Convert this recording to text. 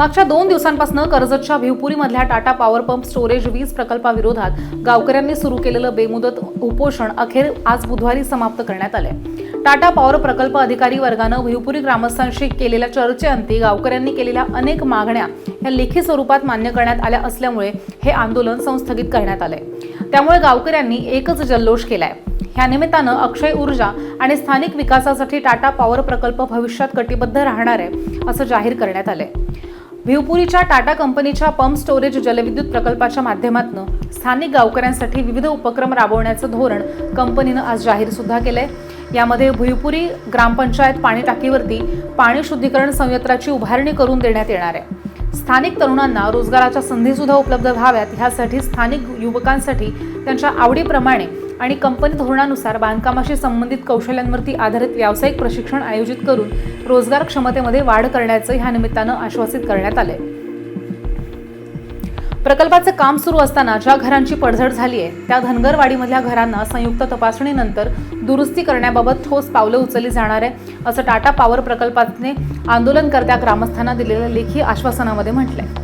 मागच्या दोन दिवसांपासून कर्जतच्या भिवपुरीमधल्या टाटा पॉवर पंप स्टोरेज वीज प्रकल्पाविरोधात गावकऱ्यांनी सुरू केलेलं बेमुदत उपोषण अखेर आज बुधवारी समाप्त करण्यात आले टाटा पॉवर प्रकल्प अधिकारी वर्गानं भिवपुरी ग्रामस्थांशी केलेल्या चर्चेअंती गावकऱ्यांनी केलेल्या अनेक मागण्या या लेखी स्वरूपात मान्य करण्यात आल्या असल्यामुळे हे आंदोलन संस्थगित करण्यात आले त्यामुळे गावकऱ्यांनी एकच जल्लोष केलाय. ह्या निमित्तानं अक्षय ऊर्जा आणि स्थानिक विकासासाठी टाटा पॉवर प्रकल्प भविष्यात कटिबद्ध राहणार आहे असं जाहीर करण्यात आलंय. भिवपुरीच्या टाटा कंपनीच्या पंप स्टोरेज जलविद्युत प्रकल्पाच्या माध्यमातून स्थानिक गावकऱ्यांसाठी विविध उपक्रम राबवण्याचं धोरण कंपनीनं आज जाहीर सुद्धा केलंय. यामध्ये भुईपुरी ग्रामपंचायत पाणी टाकीवरती पाणी शुद्धीकरण संयंत्राची उभारणी करून देण्यात येणार आहे. स्थानिक तरुणांना रोजगाराच्या संधी सुद्धा उपलब्ध व्हाव्यात. ह्यासाठी स्थानिक युवकांसाठी त्यांच्या आवडीप्रमाणे आणि कंपनी धोरणानुसार बांधकामाशी संबंधित कौशल्यांवरती आधारित व्यावसायिक प्रशिक्षण आयोजित करून रोजगार क्षमतेमध्ये वाढ करण्याचं ह्या निमित्तानं आश्वासित करण्यात आलं आहे प्रकल्पाचं काम सुरू असताना ज्या घरांची पडझड झाली आहे त्या धनगरवाडीमधल्या घरांना संयुक्त तपासणीनंतर दुरुस्ती करण्याबाबत ठोस पावलं उचलली जाणार आहे असं टाटा पॉवर प्रकल्पाने आंदोलनकर्त्या ग्रामस्थांना दिलेल्या लेखी आश्वासनामध्ये म्हटलंय.